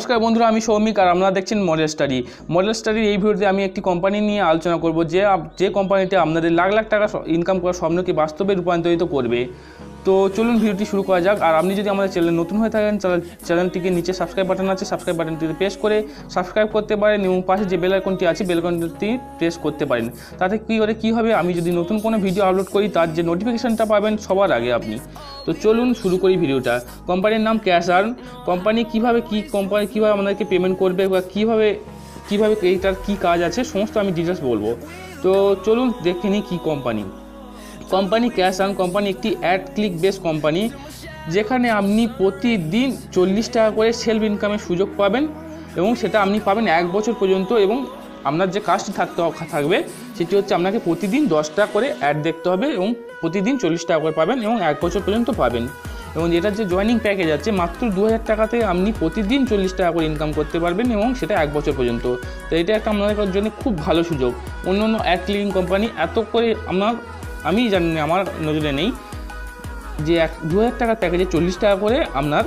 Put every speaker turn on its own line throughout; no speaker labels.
নমস্কার বন্ধুরা, আমি সৌমিক আর আপনারা দেখছেন মডেল স্টাডি মডেল স্টাডির এই ভিডিওতে আমি একটি কোম্পানি নিয়ে আলোচনা করব যে যে কোম্পানিটি আপনাদের লাখ লাখ টাকা ইনকাম করার স্বপ্নকে বাস্তবে রূপান্তরিত করবে। তো চলুন ভিডিওটি শুরু করা যাক। আর আপনি যদি আমাদের চ্যানেল নতুন হয়ে থাকেন চ্যানেল- চ্যানেলটিকে নিচে সাবস্ক্রাইব বাটন আছে সাবস্ক্রাইব বাটনটিতে প্রেস করে সাবস্ক্রাইব করতে পারেন এবং পাশে যে বেল আইকনটি আছে বেল আইকনটি প্রেস করতে পারেন। তাতে কী করে, কী হবে, আমি যদি নতুন কোনো ভিডিও আপলোড করি, তার যে নোটিফিকেশানটা পাবেন, সবার আগে আপনি। তো চলুন শুরু করি ভিডিওটা। কোম্পানির নাম ক্যাশ আর্ন কোম্পানি কীভাবে কী কোম্পানি কীভাবে আমাদেরকে পেমেন্ট করবে বা কীভাবে কীভাবে এইটার কী কাজ আছে, সমস্ত আমি ডিটেলস বলব। তো চলুন দেখে নিই কী company company, cash earn company, একটি অ্যাড ক্লিক বেস কোম্পানি, যেখানে আপনি প্রতিদিন চল্লিশ টাকা করে সেলফ ইনকামের সুযোগ পাবেন এবং সেটা আপনি পাবেন এক বছর পর্যন্ত এবং আপনার যে কাজটি থাকতে থাকবে, সেটি হচ্ছে আপনাকে প্রতিদিন দশ টাকা করে অ্যাড দেখতে হবে এবং প্রতিদিন চল্লিশ টাকা করে পাবেন এবং এক বছর পর্যন্ত পাবেন। এবং এটার যে জয়নিং প্যাকেজ আছে, মাত্র দু হাজার টাকাতে আপনি প্রতিদিন চল্লিশ টাকা করে ইনকাম করতে পারবেন এবং সেটা এক বছর পর্যন্ত। তো এটা একটা আপনাদের জন্য খুব ভালো সুযোগ। অন্য অন্য অ্যাড ক্লিকিং কোম্পানি এত করে আমার আমি জানি না, আমার নজরে নেই যে এক দু হাজার টাকার প্যাকেজে চল্লিশ টাকা করে আপনার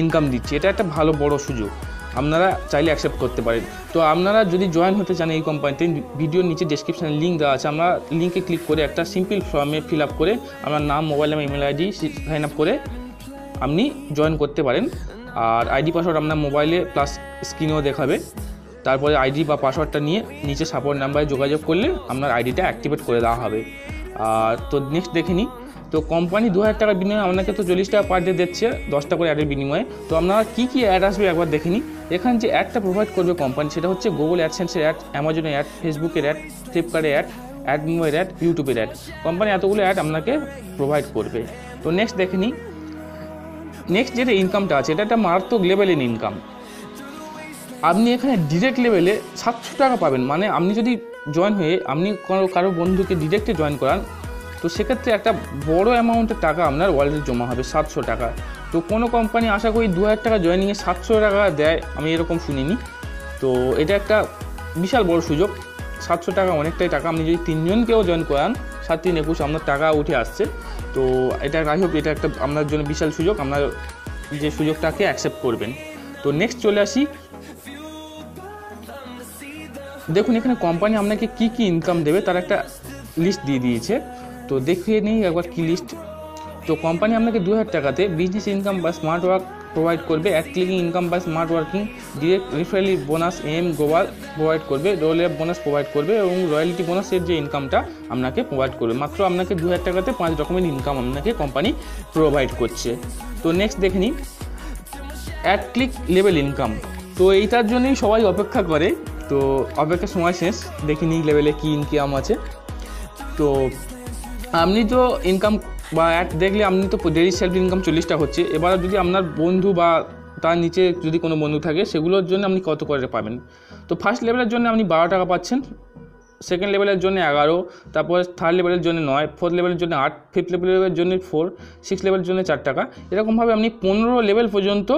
ইনকাম দিচ্ছে। এটা একটা ভালো বড় সুযোগ। আপনারা চাইলে অ্যাকসেপ্ট করতে পারেন। তো আপনারা যদি জয়েন হতে চান এই কোম্পানিতে ভিডিওর নিচে ডেসক্রিপশানে লিঙ্ক দেওয়া আছে। আমরা লিঙ্কে ক্লিক করে একটা সিম্পল ফর্মে ফিল আপ করে আপনার নাম মোবাইল নাম ইমেল আইডি সাইন আপ করে আপনি জয়েন করতে পারেন। আর আইডি পাসওয়ার্ড আপনার মোবাইলে প্লাস স্ক্রিনেও দেখাবে। তারপরে আইডি বা পাসওয়ার্ডটা নিয়ে নিচে সাপোর্ট নাম্বারে যোগাযোগ করলে আপনার আইডিটা অ্যাক্টিভেট করে দেওয়া হবে। আর তো নেক্সট দেখে নিই। তো কোম্পানি দু হাজার টাকার বিনিময়ে আপনাকে তো চল্লিশ টাকা পার ডে দিচ্ছে দশটা করে অ্যাডের বিনিময়ে। তো আপনারা কী কী অ্যাড আসবে একবার দেখে নিই। এখানে যে অ্যাডটা প্রোভাইড করবে কোম্পানি সেটা হচ্ছে গুগল অ্যাডসেন্সের অ্যাড অ্যামাজনের অ্যাড ফেসবুকের অ্যাড ফ্লিপকার্টের অ্যাড অ্যাডমিওয়ের অ্যাড ইউটিউবের অ্যাড কোম্পানি এতগুলো অ্যাড আপনাকে প্রোভাইড করবে। তো নেক্সট দেখে নিই। নেক্সট যেটা ইনকামটা আছে, এটা একটা মারাত্মক লেভেলের ইনকাম আপনি এখানে ডিরেক্ট লেভেলে সাতশো টাকা পাবেন। মানে আপনি যদি জয়েন হয়ে আপনি কারও কারও বন্ধুকে ডিরেক্টে জয়েন করান, তো সেক্ষেত্রে একটা বড় অ্যামাউন্টের টাকা আপনার ওয়ালেটে জমা হবে, সাতশো টাকা। তো কোনো কোম্পানি আশা করি দু হাজার টাকা জয়েনিংয়ে সাতশো টাকা দেয়, আমি এরকম শুনিনি। তো এটা একটা বিশাল বড় সুযোগ। সাতশো টাকা অনেকটাই টাকা। আপনি যদি তিনজনকেও জয়েন করান, সাত, তিন, একুশ, আপনার টাকা উঠে আসছে। তো এটা আই হোপ এটা একটা আপনার জন্য বিশাল সুযোগ। আপনার যে সুযোগটাকে অ্যাকসেপ্ট করবেন। তো নেক্সট চলে আসি। দেখুন, এখানে কোম্পানি আপনাকে কি কি ইনকাম দেবে তার একটা লিস্ট দিয়ে দিয়েছে। তো দেখিয়ে নিই একবার কি লিস্ট তো কোম্পানি আপনাকে দু হাজার টাকাতে বিজনেস ইনকাম বা স্মার্ট ওয়ার্ক প্রোভাইড করবে। অ্যাড ক্লিকিং ইনকাম বা স্মার্ট ওয়ার্কিং ডিরেক্ট রিফারেলি বোনাস এম গোবাল প্রোভাইড করবে। রোল অ্যাপ বোনাস প্রোভাইড করবে এবং রয়্যালিটি বোনাসের যে ইনকামটা আপনাকে প্রোভাইড করবে। মাত্র আপনাকে দু হাজার টাকাতে পাঁচ রকমের ইনকাম আপনাকে কোম্পানি প্রোভাইড করছে। তো নেক্সট দেখে নিই। অ্যাড ক্লিক লেভেল ইনকাম তো এইটার জন্যই সবাই অপেক্ষা করে তো অপেক্ষার সময় শেষ। দেখি নিই লেভেলে কী ইনকাম আছে। তো আপনি তো ইনকাম বা অ্যাড দেখলে আপনি তো ডেলি সেলফ ইনকাম চল্লিশটা হচ্ছে। এবার যদি আপনার বন্ধু বা তার নিচে যদি কোনো বন্ধু থাকে, সেগুলোর জন্য আপনি কত করে পাবেন? তো ফার্স্ট লেভেলের জন্য আপনি বারো টাকা পাচ্ছেন। সেকেন্ড লেভেলের জন্য এগারো, তারপর থার্ড লেভেলের জন্য নয় ফোর্থ লেভেলের জন্য আট ফিফথ লেভেলের জন্য ফোর সিক্স লেভেলের জন্য চার টাকা। এরকমভাবে আপনি পনেরো লেভেল পর্যন্ত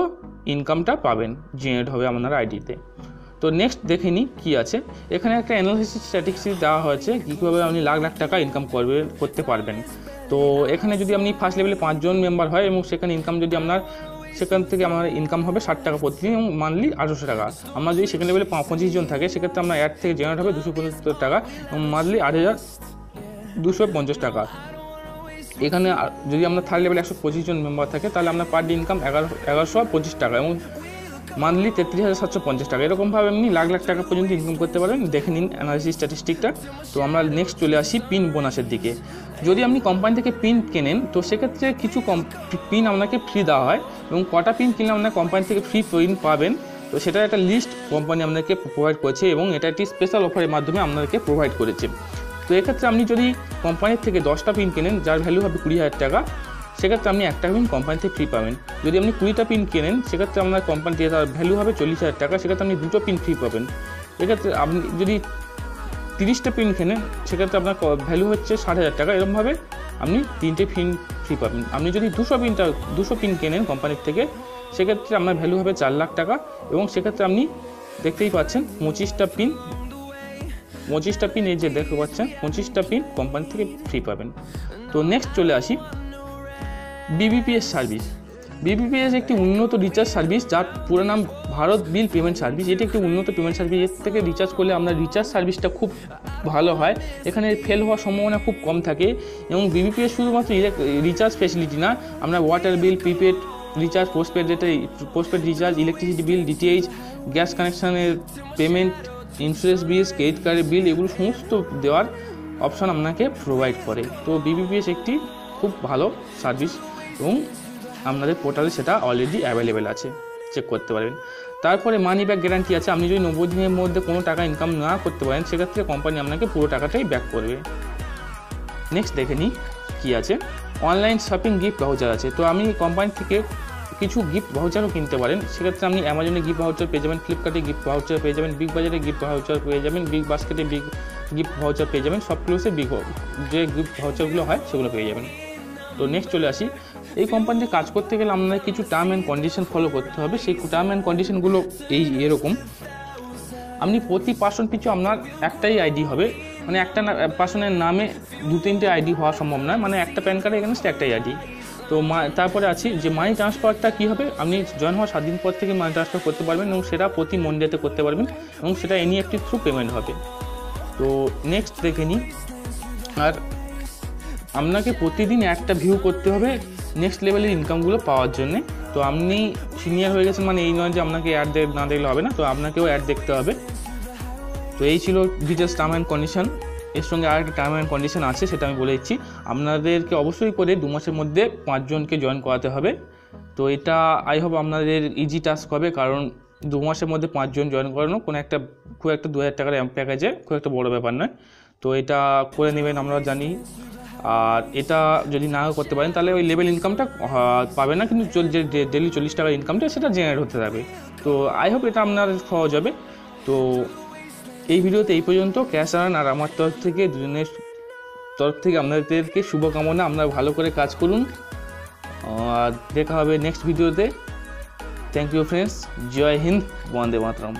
ইনকামটা পাবেন জেনারেট হবে আপনার আইডিতে তো নেক্সট দেখে নিই কী আছে। এখানে একটা অ্যানালিসিস স্ট্যাটিস্টিক্স দেওয়া হয়েছে কীভাবে আপনি লাখ লাখ টাকা ইনকাম করবে, করতে পারবেন। তো এখানে যদি আপনি ফার্স্ট লেভেলে পাঁচজন মেম্বার হয় এবং সেখানে ইনকাম যদি আপনার, সেখান থেকে আমার ইনকাম হবে ষাট টাকা প্রতিদিন এবং মান্থলি আঠারোশো টাকা। আমরা যদি সেকেন্ড লেভেলে পঁচিশ জন থাকে, সেক্ষেত্রে আপনার অ্যাড থেকে জেনারেট হবে দুশো পঁচাত্তর টাকা এবং মান্থলি আট হাজার দুশো পঞ্চাশ টাকা। এখানে যদি আপনার থার্ড লেভেলে একশো পঁচিশ জন মেম্বার থাকে, তাহলে আপনার পার ডে ইনকাম এগারো এগারোশো পঁচিশ টাকা এবং মান্থলি তেত্রিশ হাজার সাতশো পঞ্চাশ টাকা। এরকমভাবে আপনি লাখ লাখ টাকা পর্যন্ত ইনকাম করতে পারেন দেখে নিন অ্যানালিসিস স্ট্যাটিস্টিকটা তো আমরা নেক্সট চলে আসি পিন বোনাসের দিকে। যদি আপনি কোম্পানি থেকে পিন কেনেন, তো সেক্ষেত্রে কিছু কম পিন আপনাকে ফ্রি দেওয়া হয় এবং কটা পিন কিনলে আপনার কোম্পানি থেকে ফ্রি পিন পাবেন, তো সেটার একটা লিস্ট কোম্পানি আপনাকে প্রোভাইড করেছে এবং এটা একটি স্পেশাল অফারের মাধ্যমে আপনাদেরকে প্রোভাইড করেছে। তো এক্ষেত্রে আপনি যদি কোম্পানির থেকে দশটা পিন কেনেন, যার ভ্যালু হবে কুড়ি হাজার টাকা সেক্ষেত্রে আপনি একটা পিন কোম্পানি থেকে ফ্রি পাবেন। যদি আপনি কুড়িটা পিন কেনেন, সেক্ষেত্রে আপনার কোম্পানি থেকে তার ভ্যালু হবে চল্লিশ হাজার টাকা, সেক্ষেত্রে আপনি দুটো পিন ফ্রি পাবেন। এক্ষেত্রে আপনি যদি তিরিশটা পিন কেনেন, সেক্ষেত্রে আপনার ভ্যালু হচ্ছে ষাট হাজার টাকা। এরকমভাবে আপনি তিনটে পিন ফ্রি পাবেন। আপনি যদি দুশো পিনটা দুশো পিন কেনেন কোম্পানির থেকে, সেক্ষেত্রে আপনার ভ্যালু হবে চার লাখ টাকা এবং সেক্ষেত্রে আপনি দেখতেই পাচ্ছেন পঁচিশটা পিন পঁচিশটা পিন এই যে দেখতে পাচ্ছেন, পঁচিশটা পিন কোম্পানি থেকে ফ্রি পাবেন। তো নেক্সট চলে আসি। বিবিপিএস সার্ভিস বিবিপিএস একটি উন্নত রিচার্জ সার্ভিস যার পুরো নাম ভারত বিল পেমেন্ট সার্ভিস এটি একটি উন্নত পেমেন্ট সার্ভিস এর থেকে রিচার্জ করলে আমরা রিচার্জ সার্ভিসটা খুব ভালো হয়। এখানে ফেল হওয়ার সম্ভাবনা খুব কম থাকে এবং বিবিপিএস শুধুমাত্র রিচার্জ ফেসিলিটি না, আমরা water bill prepaid recharge postpaid data postpaid recharge electricity bill DTH gas কানেকশানের payment insurance bill credit কার্ডের বিল এগুলো সমস্ত দেওয়ার অপশান আপনাকে প্রোভাইড করে। তো বিবিপিএস একটি খুব ভালো সার্ভিস এবং আপনাদের পোর্টালে সেটা অলরেডি অ্যাভেলেবেল আছে। চেক করতে পারবেন। তারপরে মানি ব্যাক গ্যারান্টি আছে। আপনি যদি নব্বই দিনের মধ্যে কোনো টাকা ইনকাম না করতে পারেন, সেক্ষেত্রে কোম্পানি আপনাকে পুরো টাকাটাই ব্যাক করবে। নেক্সট দেখে নিই কী আছে। অনলাইন শপিং গিফট ভাউচার আছে। তো আমি কোম্পানি থেকে কিছু গিফট ভাউচারও কিনতে পারেন। সেক্ষেত্রে আপনি অ্যামাজনে গিফট ভাউচার পেয়ে যাবেন ফ্লিপকার্টে গিফট ভাউচার পেয়ে যাবেন বিগ বাজারে গিফট ভাউচার পেয়ে যাবেন বিগ বাস্কেটে বিগ গিফট ভাউচার পেয়ে যাবেন। সব ক্লোসে বিগ যে গিফট ভাউচারগুলো হয়, সেগুলো পেয়ে যাবেন। তো নেক্সট চলে আসি। এই কোম্পানিতে কাজ করতে গেলে আপনাদের কিছু টার্ম অ্যান্ড কন্ডিশন ফলো করতে হবে। সেই টার্ম অ্যান্ড কন্ডিশনগুলো এই এরকম। আপনি প্রতি পার্সন পিছু আপনার একটাই আইডি হবে। মানে একটা পার্সনের নামে দু তিনটে আইডি হওয়া সম্ভব নয়। মানে একটা প্যান কার্ডের এগেনস্ট একটাই আইডি তো মা, তারপরে আছি যে মানি ট্রান্সফারটা কী হবে? আপনি জয়েন হওয়ার সাত দিন পর থেকে মানি ট্রান্সফার করতে পারবেন এবং সেটা প্রতি মন্ডেতে করতে পারবেন এবং সেটা এনইএফটি থ্রু পেমেন্ট হবে। তো নেক্সট দেখে নিই। আর আপনাকে প্রতিদিন একটা ভিউ করতে হবে নেক্সট লেভেলের ইনকামগুলো পাওয়ার জন্যে। তো আপনি সিনিয়র হয়ে গেছেন মানে এই নয় যে আপনাকে অ্যাড না দেখলে হবে না, তো আপনাকেও অ্যাড দেখতে হবে। তো এই ছিল ডিটেলস টার্ম অ্যান্ড কন্ডিশন এর সঙ্গে আর একটা টার্ম অ্যান্ড কন্ডিশন আছে, সেটা আমি বলে দিচ্ছি। আপনাদেরকে অবশ্যই করে দু মাসের মধ্যে পাঁচজনকে জয়েন করাতে হবে। তো এটা আই হোপ আপনাদের ইজি টাস্ক হবে, কারণ দু মাসের মধ্যে পাঁচজন জয়েন করানো কোনো একটা, খুব একটা দু হাজার টাকার প্যাকেজে খুব একটা বড় ব্যাপার নয়। তো এটা করে নেবেন, আমরা জানি। আর এটা যদি না করতে পারেন, তাহলে ওই লেভেল ইনকামটা পাবে না। কিন্তু যে ডেলি চল্লিশ টাকার ইনকামটা সেটা জেনারেট হতে থাকবে। তো আই হোপ এটা আপনার সহজ হবে। তো এই ভিডিওতে এই পর্যন্ত। ক্যাশ আর্ন আর আমার তরফ থেকে, দুজনের তরফ থেকে আপনাদেরকে শুভকামনা। আপনারা ভালো করে কাজ করুন। আর দেখা হবে নেক্সট ভিডিওতে থ্যাংক ইউ ফ্রেন্ডস জয় হিন্দ বন্দে মাতরম